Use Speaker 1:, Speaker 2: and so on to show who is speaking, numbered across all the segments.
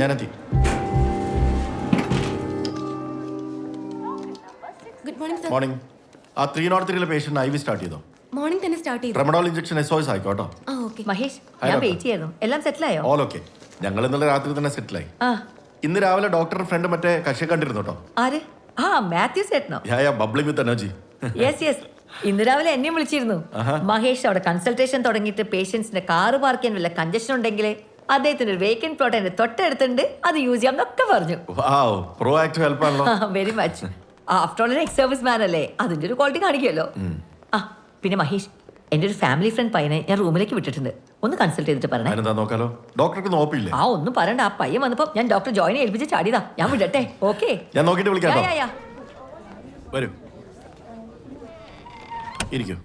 Speaker 1: ഞാനെത്തി.
Speaker 2: Good morning sir
Speaker 1: morning ആ three not ത്രീയിലെ patient I we start ചെയ്തോ?
Speaker 2: Morning തന്നെ സ്റ്റാർട്ട് ചെയ്തു.
Speaker 1: ട്രമഡോൾ ഇഞ്ചക്ഷൻ എസ് ഓയിസ് ആയിക്കോട്ടോ
Speaker 2: ആ ഓക്കെ
Speaker 3: മഹേഷ് ഞാൻ. വെയിറ്റ് ചെയ്യുന്നു എല്ലാം സെറ്റിലായോ?
Speaker 1: ഓൾ ഓക്കെ ഞങ്ങൾ ഇന്നലെ രാത്രി തന്നെ സെറ്റിലായി.
Speaker 3: ആ.
Speaker 1: ഇന്ന് രാവിലെ ഡോക്ടർ ഫ്രണ്ട് മറ്റേ കക്ഷി കണ്ടിരുന്നു കേട്ടോ.
Speaker 3: ആര്? ആ Mathews സെറ്റ്നോ
Speaker 1: yeah yeah bubbling with energy
Speaker 3: yes yes ഇന്ന് രാവിലെ എന്നെയും വിളിച്ചിരുന്നു. മഹേഷ് അവിടെ കൺസൾട്ടേഷൻ തുടങ്ങിയിട്ട് പേഷ്യൻസിന്റെ കാറ് പാർക്ക് ചെയ്യാൻ വല്ല കഞ്ചഷൻ ഉണ്ടെങ്കിൽ അദ്ദേഹത്തിന് ഒരു വേക്കന്റ് പ്ലോട്ട് എന്റെ തൊട്ടടുത്തുണ്ട്. അത് യൂസ് ചെയ്യാം എന്നൊക്കെ പറഞ്ഞു
Speaker 1: proactive
Speaker 3: very much after all ex serviceman അല്ലേ? അതിന്റെ ഒരു ക്വാളിറ്റി കാണിക്കുമല്ലോ. ആ പിന്നെ മഹേഷ് എന്റെ ഒരു ഫാമിലി ഫ്രണ്ട് പയ്യനെ ഞാൻ റൂമിലേക്ക് വിട്ടിട്ടുണ്ട്. ഒന്ന് കൺസൾട്ട് ചെയ്തിട്ട് പറഞ്ഞേ
Speaker 1: നോക്കാലോ? ഡോക്ടർക്ക് നോപ്പില്ലേ?
Speaker 3: ആ ഒന്നും പറയണ്ട. ആ പയ്യൻ വന്നപ്പോ ഞാൻ ഡോക്ടർ ജോയിനെ ഏൽപ്പിച്ച് ചാടിയതാ. ഞാൻ വിടട്ടെ. ഓക്കെ
Speaker 1: ഞാൻ നോക്കിയിട്ട് വിളിക്കാം
Speaker 3: യാ,
Speaker 1: കേട്ടോ.
Speaker 3: യാ, യാ.
Speaker 1: വരൂ. ഇരിക്കൂ.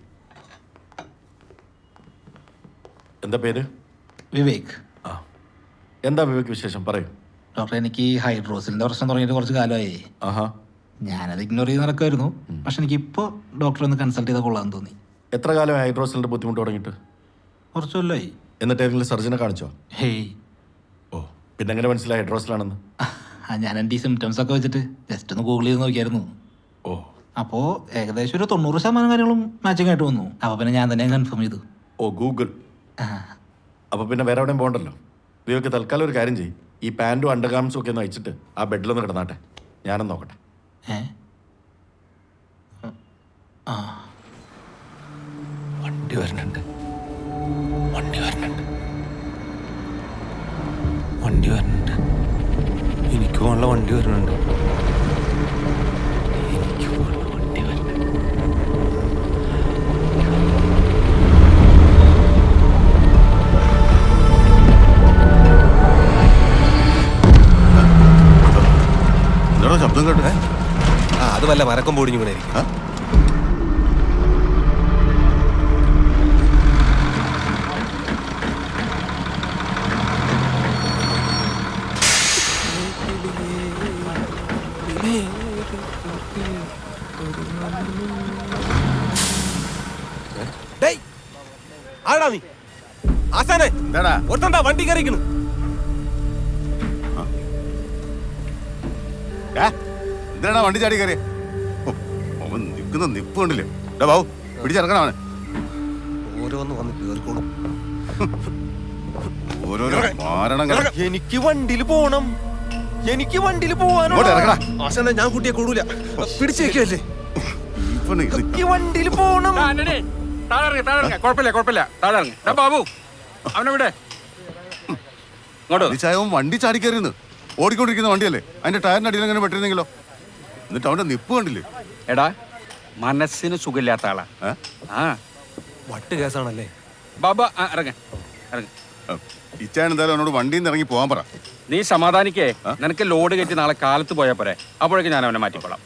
Speaker 1: എന്താ പേര്?
Speaker 4: വിവേക്.
Speaker 1: എന്താ വിവേക് വിശേഷം? പറയൂ.
Speaker 4: ഡോക്ടർ എനിക്ക് ഹൈഡ്രോസിലിന്റെ പ്രശ്നം തുടങ്ങിയിട്ട് കുറച്ച് കാലമായി.
Speaker 1: ആഹാ.
Speaker 4: ഞാനത് ഇഗ്നോർ ചെയ്ത് നടക്കുമായിരുന്നു പക്ഷെ എനിക്ക് ഇപ്പോൾ ഡോക്ടറെ ഒന്ന് കൺസൾട്ട് ചെയ്താൽ കൊള്ളാന്ന് തോന്നി.
Speaker 1: എത്ര കാലം ഹൈഡ്രോസിലിന്റെ ബുദ്ധിമുട്ട് തുടങ്ങിയിട്ട്?
Speaker 4: കുറച്ച് കൊല്ലമായി
Speaker 1: എന്നിട്ട് ഏതെങ്കിലും സർജനെ കാണിച്ചോ?
Speaker 4: ഹേയ്.
Speaker 1: ഓ പിന്നെ എങ്ങനെ മനസ്സിലായി ഹൈഡ്രോസിലാണെന്ന്?
Speaker 4: ആ, ഞാൻ എന്റെ ഈ സിംറ്റംസ് ഒക്കെ വെച്ചിട്ട് ജസ്റ്റ് ഒന്ന് ഗൂഗിൾ ചെയ്ത് നോക്കിയായിരുന്നു.
Speaker 1: ഓ.
Speaker 4: അപ്പോൾ ഏകദേശം ഒരു തൊണ്ണൂറ് ശതമാനം കാര്യങ്ങളും മാച്ചിങ് ആയിട്ട് വന്നു. അപ്പോൾ പിന്നെ ഞാൻ തന്നെ കൺഫേം ചെയ്തു.
Speaker 1: ഓ ഗൂഗിൾ
Speaker 4: ആ,
Speaker 1: അപ്പോൾ പിന്നെ വേറെ എവിടെയും പോകണ്ടല്ലോ? വിവേക്ക് തൽക്കാലം ഒരു കാര്യം ചെയ്യും. ഈ പാന്റും അണ്ടർഗാംസും ഒക്കെ ഒന്ന് അയച്ചിട്ട് ആ ബെഡിലൊന്ന് കിടന്നാട്ടെ. ഞാനൊന്ന് നോക്കട്ടെ.
Speaker 4: ആ.
Speaker 5: വണ്ടി വരുന്നുണ്ട് വണ്ടി വരുന്നുണ്ട് വണ്ടി വരുന്നുണ്ട് എനിക്ക് പോകാനുള്ള വണ്ടി വരുന്നുണ്ട്
Speaker 6: കേട്ടേ
Speaker 5: ആ അത് വല്ല മരക്കം പൊടിഞ്ഞു വീണായിരിക്കും ആടാ നീ.
Speaker 6: എന്താടാ?
Speaker 5: ഒരുത്തണ്ടാ വണ്ടി കയറിക്കണ്
Speaker 6: ഏ? എന്തിനാടാ വണ്ടി ചാടി കയറിയ അവൻ നിൽക്കുന്ന നിപ്പ് കണ്ടില്ലേ? ഡാ ബാബു പിടിച്ചിറക്കണം അവനെ.
Speaker 5: ഓരോന്ന് വന്ന് കേറിക്കോളും.
Speaker 6: ഓരോരോ മാരണങ്ങൾ.
Speaker 5: എനിക്ക് വണ്ടിയിൽ പോണം. എനിക്ക് വണ്ടിയിൽ പോവാനോ. ഞാൻ കുട്ടിയെ കൊടുല. പിടിച്ചു വെക്കല്ലേ
Speaker 6: ഇവന് ഇത്
Speaker 5: എനിക്ക് വണ്ടിയിൽ പോണം.
Speaker 7: താഴെ ഇറങ്ങ് താഴെ ഇറങ്ങ് കുഴപ്പമില്ല കുഴപ്പമില്ല. താഴെ ഇറങ്ങ് ബാബു അവനെ വിടെ ഇങ്ങോട്ട് വരൂ.
Speaker 6: ചായവൻ വണ്ടി ചാടി കയറിയെന്ന്. ഓടിക്കൊണ്ടിരിക്കുന്ന വണ്ടിയല്ലേ? അതിന്റെ ടയറിന്റെ അടിയിൽ അങ്ങനെ പെട്ടിരുന്നെങ്കിലോ? എന്നിട്ട് അവന്റെ നിപ്പ് കണ്ടില്ലേ?
Speaker 7: എടാ മനസ്സിന് സുഖമില്ലാത്ത ആളാ.
Speaker 6: ഏ?
Speaker 7: ആ.
Speaker 5: വട്ട് കേസാണല്ലേ?
Speaker 7: ബാബ ആ, ഇറങ്ങ് ഇറങ്ങ്.
Speaker 6: ആ, ഇച്ചായൻ എന്തായാലും അവനോട് വണ്ടിയിൽ നിന്ന് ഇറങ്ങി പോകാൻ പറ.
Speaker 7: നീ സമാധാനിക്കേ. നിനക്ക് ലോഡ് കയറ്റി നാളെ കാലത്ത് പോയാൽ പോരെ. അപ്പോഴേക്കും ഞാൻ അവനെ മാറ്റിക്കോളാം.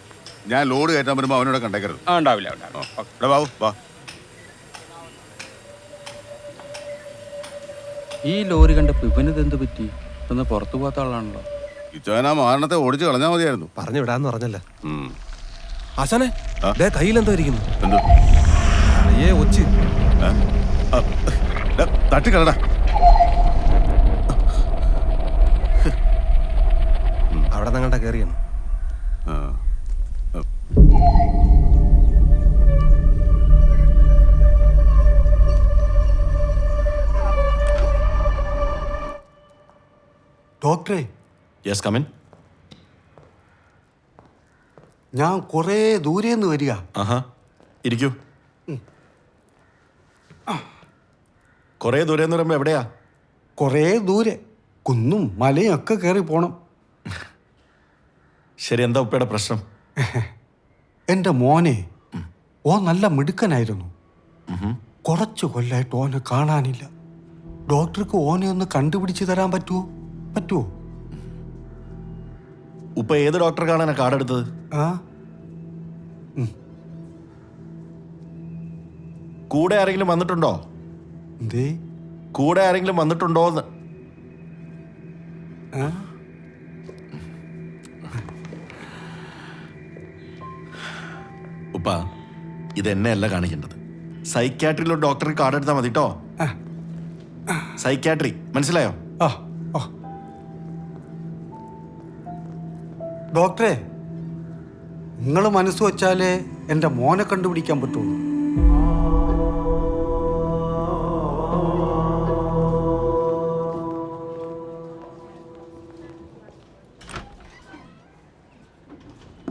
Speaker 6: ഞാൻ ലോഡ് കയറ്റാൻ വരുമ്പോൾ അവനോട് കണ്ടേക്കരുത്.
Speaker 7: ആ ഉണ്ടാവില്ല ഉണ്ടാവില്ല. ഓക്കേ.
Speaker 6: ബാബു വാ.
Speaker 7: ഈ ലോറി കണ്ടപ്പോ ഇവനിത് എന്ത് പറ്റി? ഒന്ന് പുറത്തു പോകാത്ത ആളാണല്ലോ.
Speaker 6: ആ മാരണത്തെ ഓടിച്ചു കളഞ്ഞാ മതിയായിരുന്നു
Speaker 5: പറഞ്ഞു വിടാന്ന് പറഞ്ഞല്ല
Speaker 6: ഉം.
Speaker 5: ആശാനെ
Speaker 6: ആ?
Speaker 5: ദേ കയ്യിലെന്തോ ഇരിക്കുന്നു
Speaker 6: എന്ത്
Speaker 5: ഏ ഒച്ച്
Speaker 6: ഏ? ആ, ഡാ, തട്ടിക്കളടാ
Speaker 5: അവിടെ നിങ്ങളുടെ കയറിയാണ്.
Speaker 8: ഡോക്ടറെ
Speaker 1: യെസ് കമിൻ
Speaker 8: ഞാൻ കുറേ ദൂരെ നിന്ന് വരിക.
Speaker 1: ആഹാ ഇരിക്കൂ. കുറേ ദൂരെ എന്ന് പറയുമ്പോൾ എവിടെയാ?
Speaker 8: കുറേ ദൂരെ. കുന്നും മലയും ഒക്കെ കയറി പോണം.
Speaker 1: ശരി എന്താ ഉപ്പയുടെ പ്രശ്നം?
Speaker 8: എന്റെ മോനെ ഓ നല്ല മിടുക്കനായിരുന്നു. കുറച്ച് കൊല്ലായിട്ട് ഓനെ കാണാനില്ല. ഡോക്ടർക്ക് ഓനെ ഒന്ന് കണ്ടുപിടിച്ച് തരാൻ പറ്റുമോ പറ്റുമോ
Speaker 1: ഉപ്പ ഏത് ഡോക്ടറെ കാണാനാ കാർഡ് എടുത്തത്?
Speaker 8: ആ.
Speaker 1: കൂടെ ആരെങ്കിലും വന്നിട്ടുണ്ടോ?
Speaker 8: എന്തേ?
Speaker 1: കൂടെ ആരെങ്കിലും വന്നിട്ടുണ്ടോ എന്ന്?
Speaker 8: ആ.
Speaker 1: ഉപ്പ ഇത് എന്നെയല്ല കാണിക്കേണ്ടത്. സൈക്യാട്രിയിലോ ഡോക്ടറെ കാർഡ് എടുത്താൽ മതി കേട്ടോ സൈക്യാട്രി മനസ്സിലായോ?
Speaker 8: ആ. ഡോക്ടറെ നിങ്ങൾ മനസ്സ് വച്ചാലേ എന്റെ മോനെ കണ്ടുപിടിക്കാൻ പറ്റുള്ളൂ.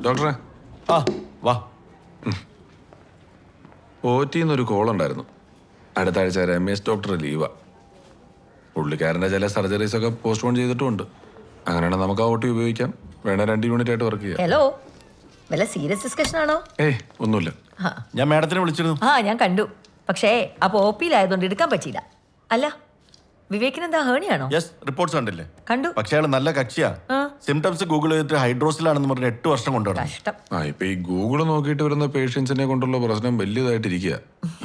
Speaker 5: ഡോക്ടറെ.
Speaker 1: ആ വാ.
Speaker 5: ഒ ടിന്നൊരു കോൾ ഉണ്ടായിരുന്നു. അടുത്ത ആഴ്ച രമേശ് ഡോക്ടർ ലീവാ. പുള്ളിക്കാരന്റെ ചില സർജറീസ് ഒക്കെ പോസ്റ്റ്പോൺ ചെയ്തിട്ടുമുണ്ട്. അങ്ങനെയാണെങ്കിൽ നമുക്ക് ആ ഒ ടി ഉപയോഗിക്കാം. വേണേ രണ്ട് യൂണിറ്റ് ആയിട്ട് വർക്ക് ചെയ്യാം.
Speaker 3: ഹലോ വല്ല സീരിയസ് ഡിസ്കഷൻ ആണോ?
Speaker 5: ഏയ് ഒന്നുമില്ല.
Speaker 3: ആ.
Speaker 1: ഞാൻ മാഡത്തിനെ വിളിച്ചിരുന്നു.
Speaker 3: ആ ഞാൻ കണ്ടു. പക്ഷേ അപ്പോൾ ഒ പിയിലായതുകൊണ്ട് എടുക്കാൻ പറ്റിയില്ല. അല്ല വിവേകിന് എന്താ ഹേണിയാണോ
Speaker 1: യെസ് റിപ്പോർട്ട്സ് കണ്ടില്ലേ?
Speaker 3: കണ്ടു.
Speaker 1: പക്ഷെ അയാൾ നല്ല കക്ഷിയാ
Speaker 3: ആ.
Speaker 1: സിംറ്റംസ് ഗൂഗിൾ ചെയ്തിട്ട് ഹൈഡ്രോസിലാണെന്ന് പറഞ്ഞ് എട്ട് വർഷം കൊണ്ടുവരണം.
Speaker 3: കഷ്ടം.
Speaker 5: ആ ഇപ്പൊ ഈ ഗൂഗിൾ നോക്കിയിട്ട് വരുന്ന പേഷ്യൻസിനെ കൊണ്ടുള്ള പ്രശ്നം വലിയതായിട്ടിരിക്കുക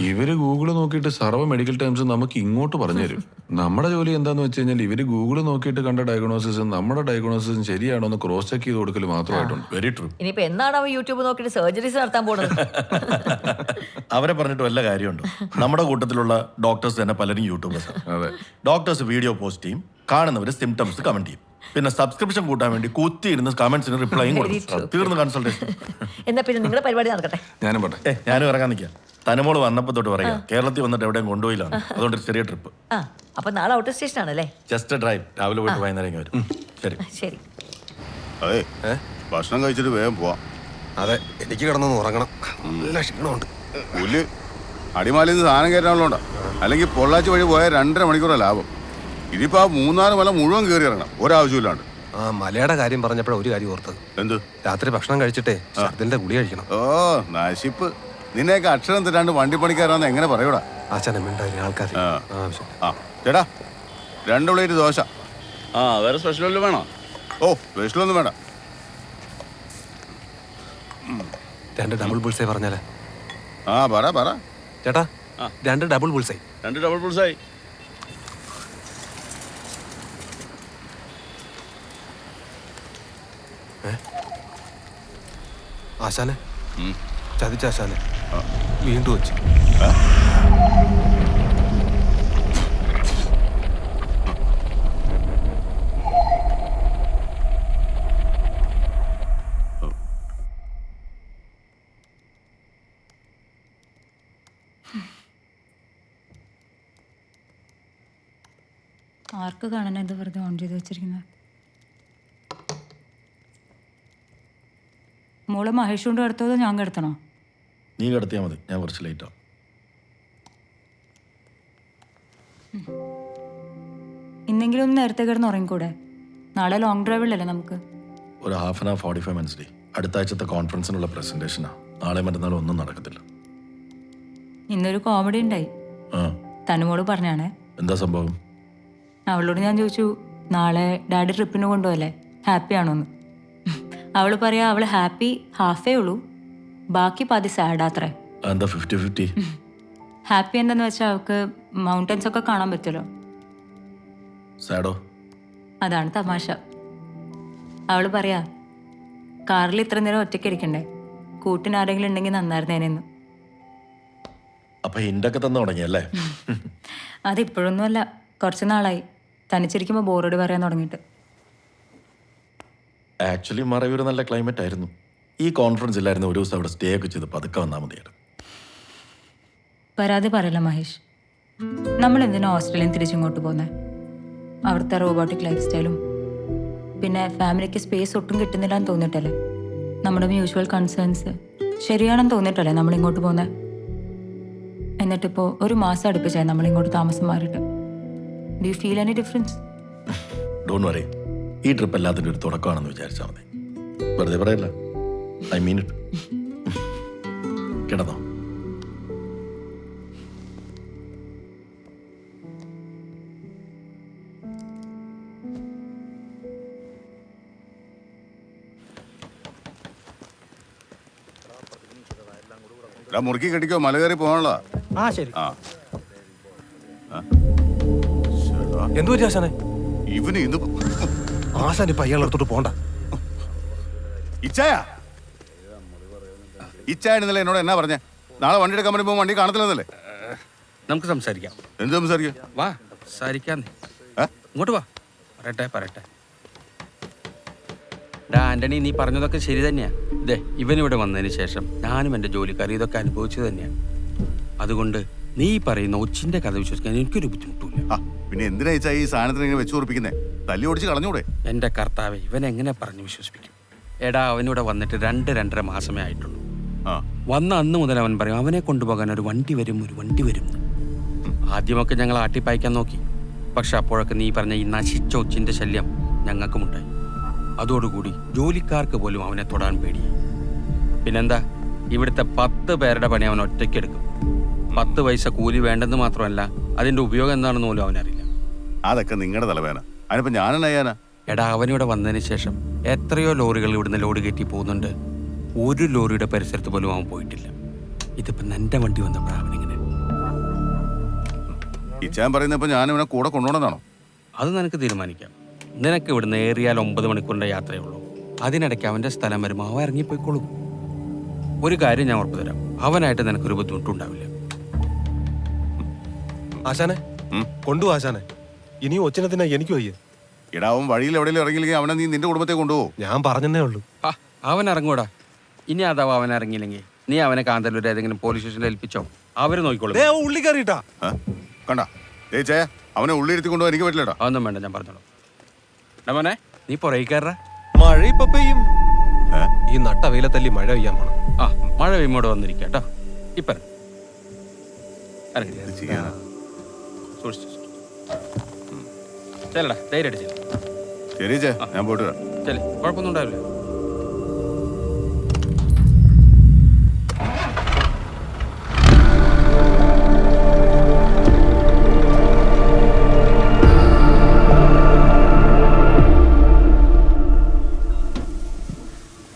Speaker 5: ഇവർ ഗൂഗിൾ നോക്കിയിട്ട് സർവ മെഡിക്കൽ ടേംസ് നമുക്ക് ഇങ്ങോട്ട് പറഞ്ഞു തരും നമ്മുടെ ജോലി എന്താന്ന് വെച്ച് കഴിഞ്ഞാൽ ഇവർ ഗൂഗിൾ നോക്കിയിട്ട് കണ്ട ഡയഗ്നോസിസും നമ്മുടെ ഡയഗ്നോസിസും ശരിയാണോ എന്ന് ക്രോസ് ചെക്ക് ചെയ്ത് കൊടുക്കൽ മാത്രമായിട്ടുണ്ട്.
Speaker 1: വെരി ട്രൂ
Speaker 3: ഇനിയിപ്പോ എന്നാണ് അവൻ യൂട്യൂബ് നോക്കിയിട്ട് സർജറീസ് നടത്താൻ പോണത്?
Speaker 1: അവരെ പറഞ്ഞിട്ട് വല്ല കാര്യമുണ്ടോ? നമ്മുടെ കൂട്ടത്തിലുള്ള ഡോക്ടേഴ്സ് തന്നെ പലരും യൂട്യൂബേഴ്സ്
Speaker 5: അതെ.
Speaker 1: ഡോക്ടേഴ്സ് വീഡിയോ പോസ്റ്റ് ചെയ്യും. കാണുന്നവർ സിംറ്റംസ് കമന്റ് ചെയ്യും. പിന്നെ സബ്സ്ക്രിപ്ഷൻ കൂട്ടാൻ വേണ്ടി കുത്തി ഇരുന്ന് കമന്റ്സിന് റിപ്ലൈയും കൊടുക്കും. തീർന്നു കൺസൾട്ടേഷൻ
Speaker 3: എന്നാ പിന്നെ നിങ്ങളുടെ പരിപാടി നടക്കട്ടെ?
Speaker 5: ഞാനും പട്ടെ
Speaker 1: ഏ ഞാനും ഇറങ്ങാൻ നിൽക്കാം. തനമോൾ വന്നപ്പോ തൊട്ട് പറയാം. കേരളത്തിൽ വന്നിട്ട് എവിടെയും കൊണ്ടുപോയില്ലാണ് അതുകൊണ്ട് ഒരു ചെറിയ ട്രിപ്പ്
Speaker 3: ആ അപ്പൊ നാളെ ഔട്ട് സ്റ്റേഷൻ ആണല്ലേ?
Speaker 1: ജസ്റ്റ് ഡ്രൈവ് രാവിലെ പോയിട്ട് വൈകുന്നേരം ഇങ്ങ് വരും. ശരി.
Speaker 3: ശരി.
Speaker 6: അതെ ഭക്ഷണം കഴിച്ചിട്ട് വേഗം പോവാം.
Speaker 5: അതെ എനിക്ക് കിടന്നൊന്ന് ഉറങ്ങണം. നല്ല ക്ഷീണമുണ്ട്.
Speaker 6: പുല്ല് അടിമാലിൽ നിന്ന് സാധനം കയറ്റാനുള്ളതുകൊണ്ടാ. അല്ലെങ്കിൽ പൊള്ളാച്ചി വഴി പോയാൽ രണ്ടര മണിക്കൂറാണ് ലാഭം. ഇതിപ്പോ ആ മൂന്നാൽ മല മുഴുവൻ കയറി ഇറങ്ങണം. ഒരാവശ്യമില്ലാണ്ട്.
Speaker 9: ആ മലയുടെ കാര്യം പറഞ്ഞപ്പോഴാണ് ഒരു കാര്യം ഓർത്തത്.
Speaker 6: എന്ത്?
Speaker 9: രാത്രി ഭക്ഷണം കഴിച്ചിട്ടേ അതിന്റെ ഗുളി കഴിക്കണം.
Speaker 6: ഓ നശിപ്പ്. നിന്നെയൊക്കെ അക്ഷരം തരാണ്ട് വണ്ടി പണിക്കാരാന്ന് എങ്ങനെ പറയൂടാ?
Speaker 9: ആശാനം മിണ്ടായി ആൾക്കാർ
Speaker 6: ആ. ചേട്ടാ രണ്ട് പ്ലേറ്റ് ദോശ.
Speaker 7: ആ വേറെ സ്പെഷ്യൽ ഒന്നും വേണോ?
Speaker 6: ഓ സ്പെഷ്യൽ ഒന്നും വേണ്ട.
Speaker 9: രണ്ട് ഡബിൾ ബുൾസേ പറഞ്ഞാലേ?
Speaker 6: ആ പറ പറ.
Speaker 9: ചേട്ടാ രണ്ട് ഡബിൾ പുൾസായി
Speaker 7: രണ്ട് ഡബിൾ പുൾസായി
Speaker 9: ആശാനെ. ചതിച്ച ആശാനെ. വീണ്ടും വെച്ച്
Speaker 2: ആർക്ക് കാണാൻ ഇത് വെറുതെ ഓൺ ചെയ്ത് വെച്ചിരിക്കുന്നത്? മോൾ മഹേഷ് കൊണ്ട് കിടത്തോ ഞാൻ കിടത്തണോ?
Speaker 1: നീ കിടത്തിയാൽ മതി. ഞാൻ കുറച്ച് ലേറ്റാ
Speaker 2: ഇന്നെങ്കിലും ഒന്ന് നേരത്തെ കിടന്ന് ഉറങ്ങിക്കൂടെ? നാളെ ലോങ് ഡ്രൈവിലല്ലേ നമുക്ക്.
Speaker 1: ഒരു half an hour forty five minutes day. അടുത്ത ആഴ്ചത്തെ കോൺഫറൻസിനുള്ള പ്രസന്റേഷനാ നാളെ മറ്റന്നാൾ ഒന്നും നടക്കത്തില്ല.
Speaker 2: ഇന്നൊരു കോമഡി ഉണ്ടായി. തനുമോൾ പറഞ്ഞാണേ.
Speaker 1: എന്താ സംഭവം?
Speaker 2: അവളോട് ഞാൻ ചോദിച്ചു നാളെ ഡാഡി ട്രിപ്പിന് കൊണ്ടുപോകല്ലേ ഹാപ്പി ആണോന്ന്? അവൾ പറയാ അവൾ ഹാപ്പി ഹാഫേ ഉള്ളൂ. ബാക്കി പാതി സാഡാത്രേ
Speaker 1: എന്താ ഫിഫ്റ്റി ഫിഫ്റ്റി
Speaker 2: ഹാപ്പി എന്താന്ന് വെച്ചാൽ അവൾക്ക് മൗണ്ടൻസ് ഒക്കെ കാണാൻ പറ്റുമല്ലോ.
Speaker 1: സാഡോ?
Speaker 2: അതാണ് തമാശ. അവൾ പറയാ കാറിൽ ഇത്ര നേരം ഒറ്റയ്ക്ക് ഇരിക്കണ്ടേ? കൂട്ടിന് ആരെങ്കിലും ഉണ്ടെങ്കിൽ നന്നായിരുന്നേനെന്ന്.
Speaker 1: അപ്പൊ ഹിൻഡൊക്കെ തന്നു തുടങ്ങിയല്ലേ?
Speaker 2: അതിപ്പോഴൊന്നുമല്ല. കുറച്ച് നാളായി. തനിച്ചിരിക്കുമ്പോൾ ബോറോട് പറയാൻ തുടങ്ങിയിട്ട്.
Speaker 1: ആക്ച്വലി മറയൂർ നല്ല ക്ലൈമറ്റ് ആയിരുന്നു. ഈ കോൺഫറൻസ് ഇല്ലായിരുന്നു ഒരു ദിവസം അവിടെ സ്റ്റേ ഒക്കെ ചെയ്ത് പതുക്കെ വന്നാൽ മതിയായിരുന്നു
Speaker 2: പരാതി പറയല്ല മഹേഷ്? നമ്മൾ എന്തിനാ ഓസ്ട്രേലിയൻ തിരിച്ചിങ്ങോട്ട് പോകുന്നത് അവിടുത്തെ റോബോട്ടിക് ലൈഫ് സ്റ്റൈലും പിന്നെ ഫാമിലിക്ക് സ്പേസ് ഒട്ടും കിട്ടുന്നില്ല എന്ന് തോന്നിയിട്ടല്ലേ? നമ്മുടെ മ്യൂച്വൽ കൺസേൺസ് ശരിയാണെന്ന് തോന്നിയിട്ടല്ലേ നമ്മൾ ഇങ്ങോട്ട് പോകുന്നത് എന്നിട്ടിപ്പോൾ ഒരു മാസം അടുപ്പിച്ചായി നമ്മൾ ഇങ്ങോട്ട് താമസം മാറിയിട്ട്. Do you feel any difference
Speaker 1: don't worry ഈ ട്രിപ്പ് എല്ലാത്തിന്റെ ഒരു തുടക്കമാണെന്ന് വിചാരിച്ചാൽ മതി. വെറുതെ പറയല്ല. ഐ മീൻ ഇറ്റ് കിടന്നോ.
Speaker 6: മുറുക്കി കെട്ടിക്കോ. മല കയറി പോകാനുള്ള
Speaker 4: ആ ശരി.
Speaker 6: ആ.
Speaker 9: എന്തു പറ്റി ആശാനെ?
Speaker 6: ഇവന് ഇന്ന്
Speaker 9: ആശാൻ ഇപ്പൊ അയാളുടെ അടുത്തോട്ട് പോണ്ട.
Speaker 6: ഇച്ചായ? ഇന്നലെ എന്നോട് എന്നാ പറഞ്ഞേ? നാളെ വണ്ടി എടുക്കാൻ വരുമ്പോൾ വണ്ടി കാണത്തില്ലെന്നല്ലേ
Speaker 7: നമുക്ക് സംസാരിക്കാം.
Speaker 6: എന്ത് സംസാരിക്കാം?
Speaker 7: വാ സംസാരിക്കാം ഇങ്ങോട്ട് വാ. പറയട്ടെ പറയട്ടെ. ഡാ ആന്റണി നീ പറഞ്ഞതൊക്കെ ശരി തന്നെയാ. ഇതേ ഇവനിവിടെ വന്നതിന് ശേഷം ഞാനും എന്റെ ജോലിക്കാർ ഇതൊക്കെ അനുഭവിച്ചു തന്നെയാണ് അതുകൊണ്ട് നീ പറയുന്ന ഒച്ചിന്റെ കഥ വിശ്വസിക്കാൻ എനിക്കൊരു ബുദ്ധിമുട്ടില്ല
Speaker 6: ആ പിന്നെ എന്തിനാ വെച്ചാ ഈ സാധനത്തിന് ഇങ്ങനെ വെച്ച് ഉറപ്പിക്കുന്നേ? തല്ലി ഓടിച്ച് കളഞ്ഞൂടെ?
Speaker 7: എന്റെ കർത്താവെ ഇവൻ എങ്ങനെ പറഞ്ഞു വിശ്വസിപ്പിക്കും? എടാ അവനിവിടെ വന്നിട്ട് രണ്ട് രണ്ടര മാസമേ ആയിട്ടുള്ളൂ.
Speaker 6: ആ.
Speaker 7: വന്ന അന്ന് മുതൽ അവൻ പറയും അവനെ കൊണ്ടുപോകാൻ ഒരു വണ്ടി വരും ഒരു വണ്ടി വരും. എന്ന്. ആദ്യമൊക്കെ ഞങ്ങൾ ആട്ടിപ്പായിക്കാൻ നോക്കി. പക്ഷെ അപ്പോഴൊക്കെ നീ പറഞ്ഞ ഈ നശിച്ച ഒച്ചിന്റെ ശല്യം ഞങ്ങൾക്കുമുണ്ടായി. അതോടുകൂടി ജോലിക്കാർക്ക് പോലും അവനെ തൊടാൻ പേടി പിന്നെന്താ? ഇവിടുത്തെ പത്ത് പേരുടെ പണി അവൻ ഒറ്റയ്ക്കെടുക്കും പത്ത് പൈസ കൂലി വേണ്ടെന്ന് മാത്രമല്ല അതിന്റെ ഉപയോഗം എന്താണെന്ന് പോലും അവനറിയില്ല.
Speaker 6: അതൊക്കെ നിങ്ങളുടെ തലവേന അതിനിപ്പോ ഞാനെന്നാ ചെയ്യാനാ?
Speaker 7: എടാ അവനിവിടെ വന്നതിന് ശേഷം എത്രയോ ലോറികൾ ഇവിടുന്ന് ലോഡ് കയറ്റി പോകുന്നുണ്ട്. ഒരു ലോറിയുടെ പരിസരത്ത് പോലും അവൻ പോയിട്ടില്ല. ഇതിപ്പോ നിന്റെ വണ്ടി വന്നപ്പോഴാണ് അവനിങ്ങനെ.
Speaker 6: ഇച്ചാൻ പറയുന്നപ്പോ ഞാൻ ഇവനെ കൂടെ കൊണ്ടുപോകണമെന്നാണോ?
Speaker 7: അത് നിനക്ക് തീരുമാനിക്കാം. നിനക്ക് ഇവിടുന്ന് ഏറിയാൽ ഒമ്പത് മണിക്കൂറിന്റെ യാത്രയേ ഉള്ളൂ. അതിനിടയ്ക്ക് അവന്റെ സ്ഥലം വരുമ്പോൾ അവൻ ഇറങ്ങിപ്പോയിക്കോളും. ഒരു കാര്യം ഞാൻ ഉറപ്പുതരാം അവനായിട്ട് നിനക്കൊരു ബുദ്ധിമുട്ടുണ്ടാവില്ല
Speaker 9: ആശാനെ. കൊണ്ടുപോ ആശാനെ. ഇനിയും ഒച്ചിനത്തിനാ എനിക്ക് വയ്യ
Speaker 6: എടാ അവൻ വഴിയിൽ എവിടെയെങ്കിലും ഇറങ്ങിയില്ലെങ്കിൽ അവനെ നീ നിന്റെ കുടുംബത്തെ കൊണ്ടുപോകും.
Speaker 9: ഞാൻ പറഞ്ഞതേ ഉള്ളൂ.
Speaker 7: ആ അവൻ ഇറങ്ങൂടാ. ഇനി അതാവും അവൻ ഇറങ്ങിയില്ലെങ്കിൽ നീ അവനെ കാന്തല്ലൂർ ഏതെങ്കിലും പോലീസ് സ്റ്റേഷനിൽ ഏൽപ്പിച്ചോ? അവർ നോക്കിക്കോളും.
Speaker 9: ദേ, അവൻ ഉള്ളി കയറിയിട്ടാ.
Speaker 6: കണ്ട. ചേച്ചേ അവനെ ഉള്ളി എടുത്തി കൊണ്ടുപോകാൻ എനിക്ക് പറ്റില്ലടാ.
Speaker 7: അതൊന്നും വേണ്ട ഞാൻ പറഞ്ഞോളൂ. എടാ മോനെ നീ പുറകെ കയറാ
Speaker 9: മഴ ഇപ്പൊ പെയ്യും. ഈ നട്ട വെയിലത്തല്ലി മഴ പെയ്യാൻ പോണം?
Speaker 7: ആ മഴ പെയ്യുമ്പോടെ വന്നിരിക്കാം കേട്ടോ. ഇപ്പം ഇറങ്ങി.
Speaker 6: ചെയ്യാനാ.
Speaker 7: സൂക്ഷിച്ചു. ചെല്ലടാ ധൈര്യമായിട്ട് ചെല്ല
Speaker 6: ശരി ചേ ഞാൻ പോയിട്ട് വരാം.
Speaker 7: ചെല്ലേ കുഴപ്പമൊന്നും ഉണ്ടാവില്ല.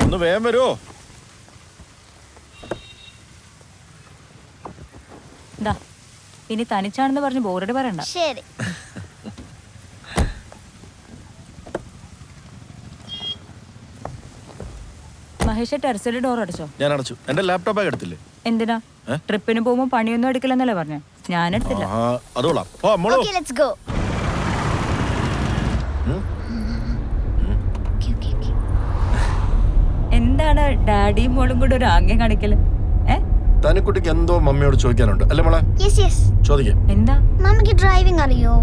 Speaker 1: ഒന്ന് വേഗം വരുമോ
Speaker 2: ഇതാ ഇനി തനിച്ചാണെന്ന് പറഞ്ഞ് ബോറടി പറയണ്ട.
Speaker 10: ശരി.
Speaker 2: മഹേഷ് ടെറസിലെ ഡോർ അടച്ചോ?
Speaker 1: ഞാൻ അടച്ചു. എന്റെ ലാപ്ടോപ്പ് ബാഗ് എടുത്തില്ലേ?
Speaker 2: എന്തിനാ? ട്രിപ്പിന് പോകുമ്പോ പണിയൊന്നും എടുക്കില്ലെന്നല്ലേ പറഞ്ഞേ. ഞാൻ എടുത്തില്ല.
Speaker 1: ആ അതോളാം ഓ മോളോ.
Speaker 10: ഓക്കെ ലെറ്റ്സ് ഗോ
Speaker 2: എന്താണ് ഡാഡിയും മോളും കൂടെ ഒരു ആംഗ്യം കാണിക്കൽ?
Speaker 1: തനിക്കുട്ടിക്ക് എന്തോ മമ്മിയോട് ചോദിക്കാനുണ്ട്. അല്ലേ മോളെ?
Speaker 10: ചോദിക്കാം യെസ്
Speaker 1: ചോദിക്കേ.
Speaker 2: എന്താ?
Speaker 10: മമ്മിക്ക് ഡ്രൈവിംഗ് അറിയോ?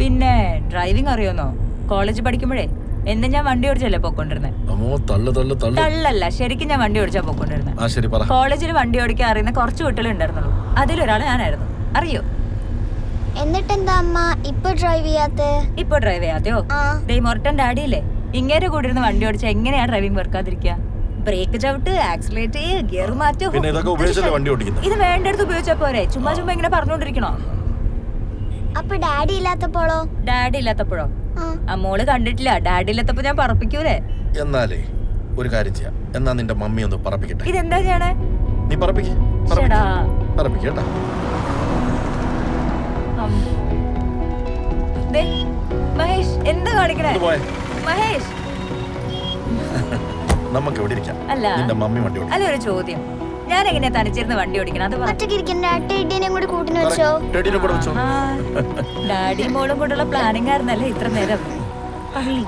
Speaker 2: പിന്നെ ഡ്രൈവിംഗ് അറിയോന്നോ? കോളേജ് പഠിക്കുമ്പോഴേ എന്നെ ഞാൻ വണ്ടി ഓടിച്ചല്ലേ പൊക്കോണ്ടിരുന്നത് തള്ളല്ല ശരിക്കും ഞാൻ വണ്ടി ഓടിച്ചാ പൊക്കോണ്ടിരുന്നത്
Speaker 1: ആ ശരി പറ.
Speaker 2: കോളേജിൽ വണ്ടി ഓടിക്കാൻ അറിയുന്ന കുറച്ച് കുട്ടികളുണ്ടായിരുന്നുള്ളൂ അതിലൊരാൾ ഞാനായിരുന്നു. അറിയോ?
Speaker 10: എന്നിട്ടെന്താ അമ്മ? ഇപ്പൊ ഡ്രൈവ് ചെയ്യാത്ത?
Speaker 2: ഇപ്പൊ ഡ്രൈവ് ചെയ്യാതെയോ? ഡേ മൊറട്ടൻ ഡാഡി ഇല്ലേ ഇങ്ങേരെ കൂടി ഇരുന്ന് വണ്ടി ഓടിച്ച എങ്ങനെയാ ഡ്രൈവിംഗ് വെറുക്കാതിരിക്കുക ബ്രേക്ക് ചവിട്ട് ആക്സിലേറ്റ് ചെയ്യ് ഗിയർ മാറ്റോ
Speaker 1: പിന്നെ ഇതൊക്കെ ഉപയോഗിച്ചല്ലേ വണ്ടി ഓടിക്കുന്നത്?
Speaker 2: ഇത് വേണ്ടടുത്ത് ഉപയോഗിച്ചാ പോരെ. ചുമ്മാ ചുമ്മാ ഇങ്ങനെ പറഞ്ഞോണ്ടിരിക്കണോ?
Speaker 10: അപ്പൊ ഡാഡി ഇല്ലാത്തപ്പോഴോ?
Speaker 2: ഡാഡി ഇല്ലാത്തപ്പോഴോ?
Speaker 10: ആ.
Speaker 2: ആ മോൾ കണ്ടിട്ടില്ല. ഡാഡി ഇല്ലാത്തപ്പോ ഞാൻ പറപ്പിക്കൂലേ?
Speaker 1: എന്നാലേ ഒരു കാര്യം ചെയ്യാം. എന്നാ നിന്റെ മമ്മി ഒന്ന് പറപ്പിക്കട്ടെ?
Speaker 2: ഇതെന്താ ചെയ്യണേ?
Speaker 1: നീ പറപ്പിക്ക്.
Speaker 2: ചേടാ
Speaker 1: പറപ്പിക്ക്.
Speaker 2: ദേ, മഹേഷ് എന്താ കാണിക്കണേ? മഹേഷ്.
Speaker 1: നമുക്ക് ഇവിടെ ഇരിക്കാം
Speaker 2: അല്ല.
Speaker 1: നിന്റെ മമ്മി വണ്ടി ഓടിക്കും.
Speaker 2: അല്ല ഒരു ചോദ്യം. ഞാൻ എങ്ങനെയാ തനിച്ചിരുന്ന് വണ്ടി ഓടിക്കണം? അത് പറ.
Speaker 10: ഒറ്റയ്ക്ക് ഇരിക്കുന്ന ടെഡിനെയും കൂടി കൂട്ടിന് വെച്ചോ.
Speaker 1: ടെഡിനെ കൂടെ വെച്ചോ.
Speaker 2: ആ, ഡാഡിയും മോളും കൂടെയുള്ള പ്ലാനിങ് ആയിരുന്നല്ലേ ഇത്ര നേരം? പള്ളി